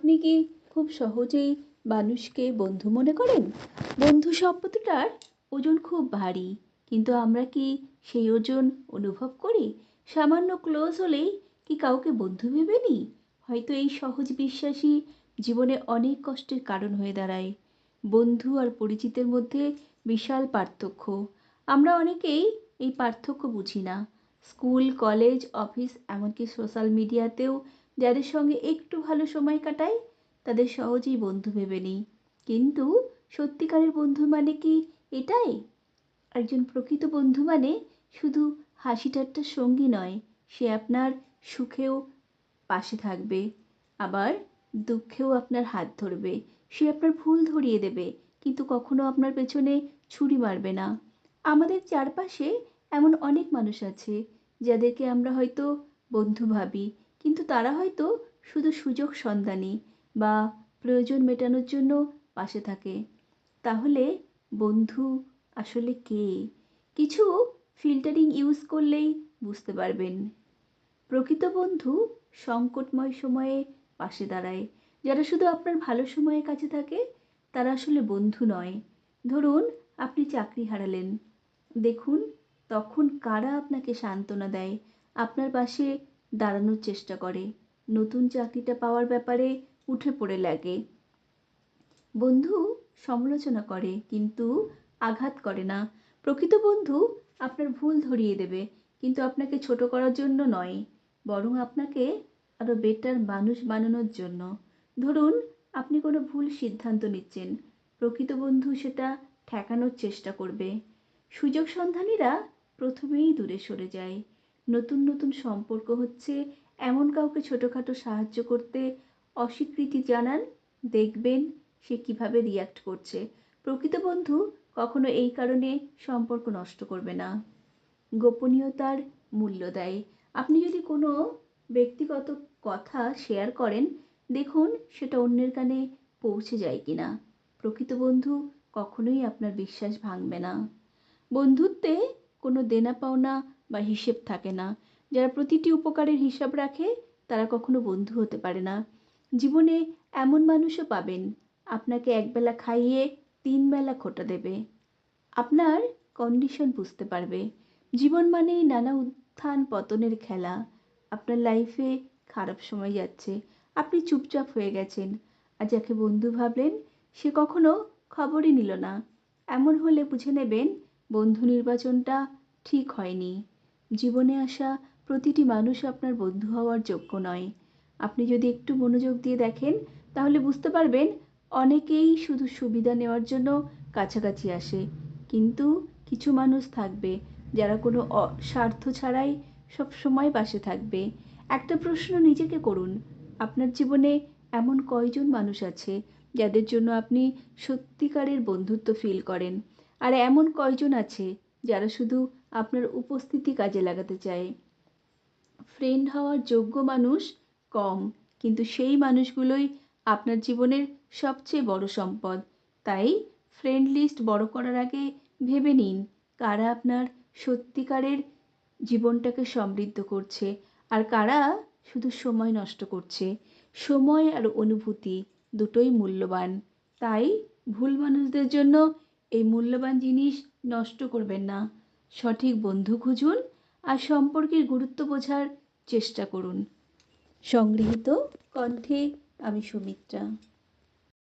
আপনি কি খুব সহজেই মানুষকে বন্ধু মনে করেন? বন্ধু শব্দটার ওজন খুব ভারী, কিন্তু আমরা কি সেই ওজন অনুভব করি? সামান্য ক্লোজ হলেই কি কাউকে বন্ধু ভেবে নিই হয়তো এই সহজ বিশ্বাসই জীবনে অনেক কষ্টের কারণ হয়ে দাঁড়ায়। বন্ধু আর পরিচিতের মধ্যে বিশাল পার্থক্য। আমরা অনেকেই এই পার্থক্য বুঝি না। স্কুল, কলেজ, অফিস, এমনকি সোশ্যাল মিডিয়াতেও যাদের সঙ্গে একটু ভালো সময় কাটাই, তাদের সহজেই বন্ধু ভেবে নিই। কিন্তু সত্যিকারের বন্ধু মানে কি এটাই? একজন প্রকৃত বন্ধু মানে শুধু হাসি ঠাট্টার সঙ্গী নয়, সে আপনার সুখেও পাশে থাকবে, আবার দুঃখেও আপনার হাত ধরবে। সে আপনার ভুল ধরিয়ে দেবে, কিন্তু কখনো আপনার পেছনে ছুরি মারবে না। আমাদের চারপাশে এমন অনেক মানুষ আছে, যাদেরকে আমরা হয়তো বন্ধু ভাবি কিন্তু তারা হয়তো শুধু সুযোগ সন্ধানী বা প্রয়োজন মেটানোর জন্য পাশে থাকে। তাহলে বন্ধু আসলে কে? কিছু ফিল্টারিং ইউজ করলেই বুঝতে পারবেন। প্রকৃত বন্ধু সংকটময় সময়ে পাশে দাঁড়ায়। যারা শুধু আপনার ভালো সময়ে কাছে থাকে, তারা আসলে বন্ধু নয়। ধরুন, আপনি চাকরি হারালেন। দেখুন, তখন কারা আপনাকে সান্ত্বনা দেয়? আপনার পাশে দাঁড়ানোর চেষ্টা করে। নতুন চাকরিটা পাওয়ার ব্যাপারে উঠে পড়ে লাগে। বন্ধু সমালোচনা করে, কিন্তু আঘাত করে না। প্রকৃত বন্ধু আপনার ভুল ধরিয়ে দেবে, কিন্তু আপনাকে ছোট করার জন্য নয়, বরং আপনাকে আরও বেটার মানুষ বানানোর জন্য। ধরুন, আপনি কোনো ভুল সিদ্ধান্ত নিচ্ছেন। প্রকৃত বন্ধু সেটা ঠেকানোর চেষ্টা করবে। সুযোগ সন্ধানীরা প্রথমেই দূরে সরে যায়। নতুন নতুন সম্পর্ক হচ্ছে। এমন কাউকে ছোটোখাটো সাহায্য করতে অস্বীকৃতি জানান, দেখবেন সে কীভাবে রিয়াক্ট করছে। প্রকৃত বন্ধু কখনো এই কারণে সম্পর্ক নষ্ট করবে না। গোপনীয়তার মূল্য দেয়। আপনি যদি কোনো ব্যক্তিগত কথা শেয়ার করেন, দেখুন সেটা অন্যের কানে পৌঁছে যায় কি না প্রকৃত বন্ধু কখনোই আপনার বিশ্বাস ভাঙবে না। বন্ধুত্বে কোনো দেনা পাওনা বা হিসেব থাকে না। যারা প্রতিটি উপকারের হিসাব রাখে, তারা কখনো বন্ধু হতে পারে না। জীবনে এমন মানুষও পাবেন, আপনাকে একবেলা খাইয়ে তিন বেলা খোটা দেবে। আপনার কন্ডিশন বুঝতে পারবে। জীবন মানেই নানা উত্থান পতনের খেলা। আপনার লাইফে খারাপ সময় যাচ্ছে, আপনি চুপচাপ হয়ে গেছেন আর যাকে বন্ধু ভাবলেন, সে কখনো খবরই নিল না। এমন হলে বুঝে নেবেন, বন্ধু নির্বাচনটা ঠিক হয়নি। জীবনে আসা প্রতিটি মানুষ আপনার বন্ধু হওয়ার যোগ্য নয়। আপনি যদি একটু মনোযোগ দিয়ে দেখেন, তাহলে বুঝতে পারবেন অনেকেই শুধু সুবিধা নেওয়ার জন্য কাছাকাছি আসে। কিন্তু কিছু মানুষ থাকবে যারা কোনো স্বার্থ ছাড়াই সব সময় পাশে থাকবে। একটা প্রশ্ন নিজেকে করুন, আপনার জীবনে এমন কয়জন মানুষ আছে যাদের জন্য আপনি সত্যিকারের বন্ধুত্ব ফিল করেন? আর এমন কয়জন আছে যারা শুধু আপনার উপস্থিতি কাজে লাগাতে চায়। ফ্রেন্ড হওয়ার যোগ্য মানুষ কম, কিন্তু সেই মানুষগুলোই আপনার জীবনের সবচেয়ে বড় সম্পদ। তাই ফ্রেন্ড লিস্ট বড় করার আগে ভেবে নিন, কারা আপনার সত্যিকারের জীবনটাকে সমৃদ্ধ করছে আর কারা শুধু সময় নষ্ট করছে। সময় আর অনুভূতি দুটোই মূল্যবান। তাই ভুল মানুষদের জন্য এই মূল্যবান জিনিস নষ্ট করবেন না। সঠিক বন্ধু খুঁজুন আর সম্পর্কের গুরুত্ব বোঝার চেষ্টা করুন। সংগৃহীত কণ্ঠে আমি সুমিত্রা।